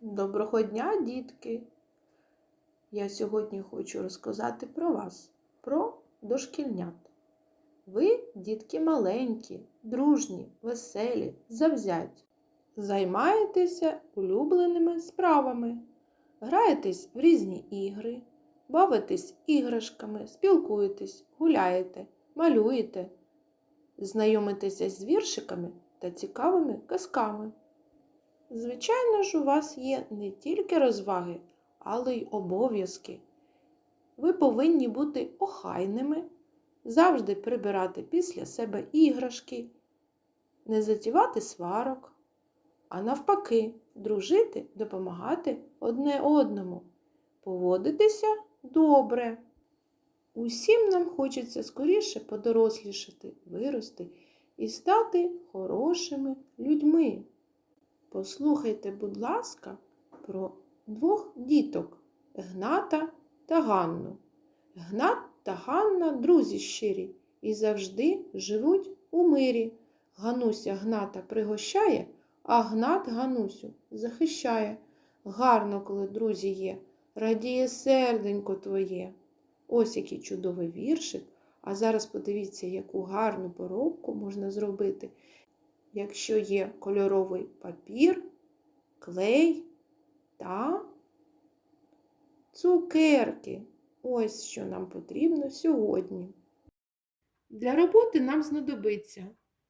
Доброго дня, дітки! Я сьогодні хочу розказати про вас, про дошкільнят. Ви, дітки маленькі, дружні, веселі, завзяті. Займаєтеся улюбленими справами, граєтесь в різні ігри, бавитесь іграшками, спілкуєтесь, гуляєте, малюєте, знайомитеся з віршиками та цікавими казками. Звичайно ж, у вас є не тільки розваги, але й обов'язки. Ви повинні бути охайними, завжди прибирати після себе іграшки, не затівати сварок, а навпаки, дружити, допомагати одне одному, поводитися добре. Усім нам хочеться скоріше подорослішати, вирости і стати хорошими людьми. Послухайте, будь ласка, про двох діток Гната та Ганну. Гнат та Ганна друзі щирі і завжди живуть у мирі. Гануся Гната пригощає, а Гнат Ганусю захищає. Гарно, коли друзі є, радіє серденько твоє. Ось який чудовий віршик. А зараз подивіться, яку гарну поробку можна зробити якщо є кольоровий папір, клей та цукерки. Ось що нам потрібно сьогодні. Для роботи нам знадобиться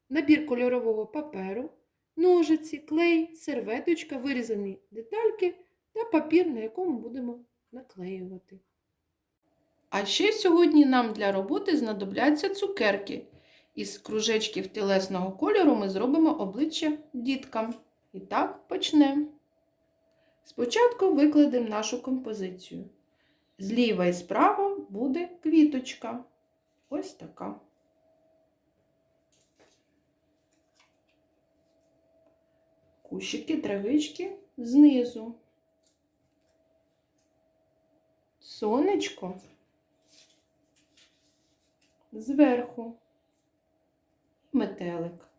набір кольорового паперу, ножиці, клей, серветочка, вирізані детальки та папір, на якому будемо наклеювати. А ще сьогодні нам для роботи знадобляться цукерки. Із кружечків тілесного кольору ми зробимо обличчя діткам. І так почнемо. Спочатку викладемо нашу композицію. Зліва і справа буде квіточка. Ось така. Кущики, травички знизу. Сонечко зверху метелик.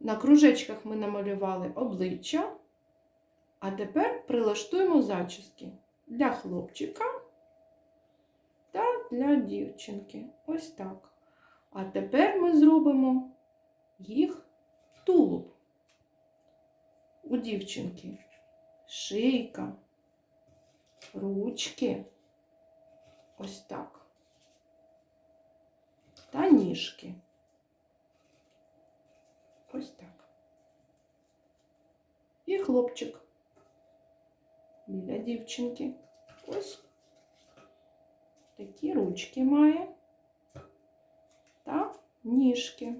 На кружечках ми намалювали обличчя, а тепер прилаштуємо зачіски для хлопчика та для дівчинки. Ось так. А тепер ми зробимо їх тулуб у дівчинки, шийка, ручки. Ось так та ніжки. Ось так. І хлопчик біля дівчинки. Ось такі ручки має та ніжки.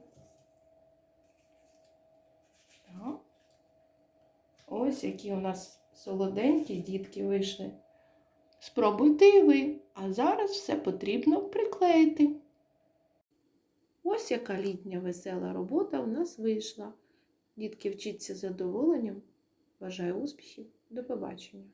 Так. Ось які у нас солоденькі дітки вийшли. Спробуйте і ви, а зараз все потрібно приклеїти. Ось яка літня весела робота у нас вийшла. Дітки вчіться з задоволенням. Бажаю успіхів. До побачення!